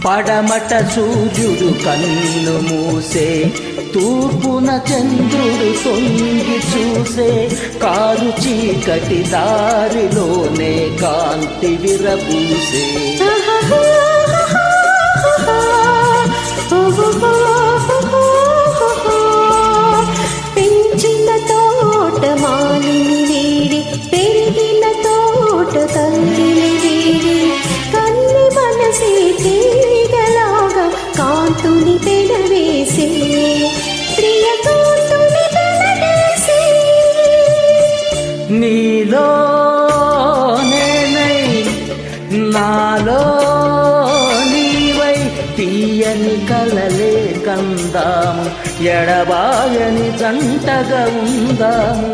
పడమట సూర్యుడు కన్ను మూసే తూర్పున చంద్రుడు తొంగి చూసే కారు చీకటి దారిలోనే కాంతి విరబూసే నీలో నేనై నాలో నీవై తీయని కలలే కందాము ఎడబాయని జంటగా ఉందాము.